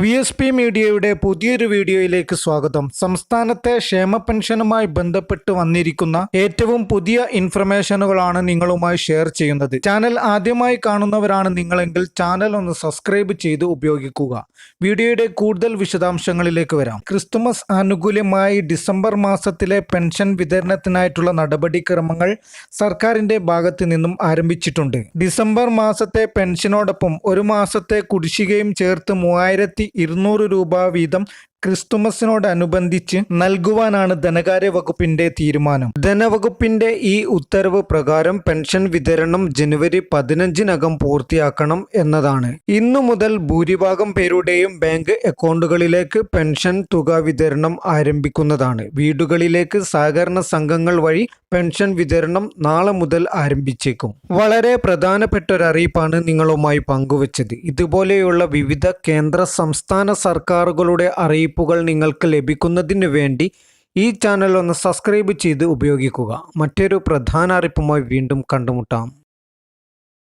V S P മീഡിയയുടെ പുതിയൊരു വീഡിയോയിലേക്ക് സ്വാഗതം. സംസ്ഥാനത്തെ ക്ഷേമ പെൻഷനുമായി ബന്ധപ്പെട്ട് വന്നിരിക്കുന്ന ഏറ്റവും പുതിയ ഇൻഫർമേഷനുകളാണ് നിങ്ങളുമായി ഷെയർ ചെയ്യുന്നത്. ചാനൽ ആദ്യമായി കാണുന്നവരാണ് നിങ്ങളെങ്കിൽ ചാനൽ ഒന്ന് സബ്സ്ക്രൈബ് ചെയ്ത് ഉപയോഗിക്കുക. വീഡിയോയുടെ കൂടുതൽ വിശദാംശങ്ങളിലേക്ക് വരാം. ക്രിസ്തുമസ് ആനുകൂല്യമായി ഡിസംബർ മാസത്തിലെ പെൻഷൻ വിതരണത്തിനായിട്ടുള്ള നടപടിക്രമങ്ങൾ സർക്കാരിന്റെ ഭാഗത്ത് നിന്നും ആരംഭിച്ചിട്ടുണ്ട്. ഡിസംബർ മാസത്തെ പെൻഷനോടൊപ്പം ഒരു മാസത്തെ കുടിശ്ശികയും ചേർത്ത് മൂവായിരത്തി ഇരുന്നൂറ് രൂപ വീതം ക്രിസ്തുമസിനോടനുബന്ധിച്ച് നൽകുവാനാണ് ധനകാര്യ വകുപ്പിന്റെ തീരുമാനം. ധനവകുപ്പിന്റെ ഈ ഉത്തരവ് പ്രകാരം പെൻഷൻ വിതരണം ജനുവരി പതിനഞ്ചിനകം പൂർത്തിയാക്കണം എന്നതാണ്. ഇന്നു മുതൽ ഭൂരിഭാഗം പേരുടെയും ബാങ്ക് അക്കൗണ്ടുകളിലേക്ക് പെൻഷൻ തുക വിതരണം ആരംഭിക്കുന്നതാണ്. വീടുകളിലേക്ക് സഹകരണ സംഘങ്ങൾ വഴി പെൻഷൻ വിതരണം നാളെ മുതൽ ആരംഭിച്ചേക്കും. വളരെ പ്രധാനപ്പെട്ട ഒരു അറിയിപ്പാണ് നിങ്ങളുമായി പങ്കുവച്ചത്. ഇതുപോലെയുള്ള വിവിധ കേന്ദ്ര സംസ്ഥാന സർക്കാരുകളുടെ അറിയിപ്പുകൾ നിങ്ങൾക്ക് ലഭിക്കുന്നതിന് വേണ്ടി ഈ ചാനൽ ഒന്ന് സബ്സ്ക്രൈബ് ചെയ്ത് ഉപയോഗിക്കുക. മറ്റൊരു പ്രധാന അറിയിപ്പുമായി വീണ്ടും കണ്ടുമുട്ടാം.